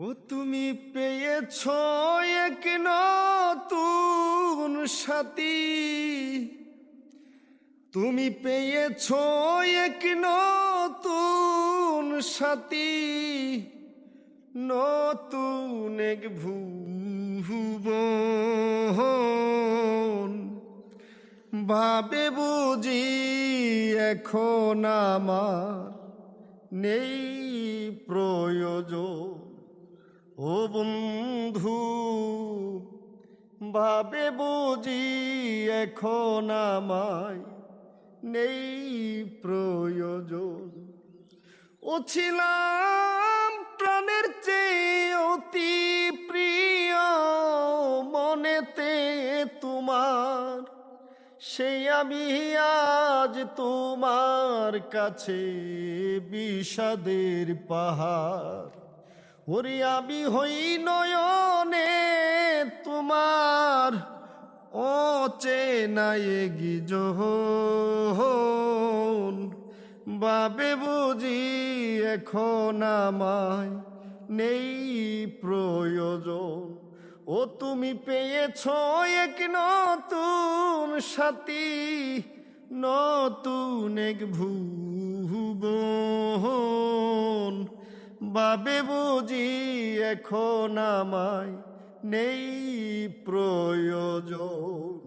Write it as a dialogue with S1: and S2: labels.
S1: ও তুমি পেয়েছ এক নতুন সাথী। তুমি পেয়েছ এক নতুন সাথী। নতুন এক ভুবন। ভাবে বুঝি এখন আমার নেই প্রয়োজন। ও বন্ধু, ভাবে বুঝি এখন আমায় নেই প্রয়োজন। ও ছিলাম প্রাণের চেয়ে অতি প্রিয়, মনেতে তোমার সেই আমি আজ তোমার কাছে বিষাদের পাহাড়। ওরে হই নয়নে, তোমার অচেনায় গিজহন। বাবে বুঝি এখন আমায় নেই প্রয়োজন। ও তুমি পেয়েছ এক নতুন সাথী, নতুন এক ভুবন। বাবে বুঝি এখন আমায় নেই প্রয়োজন।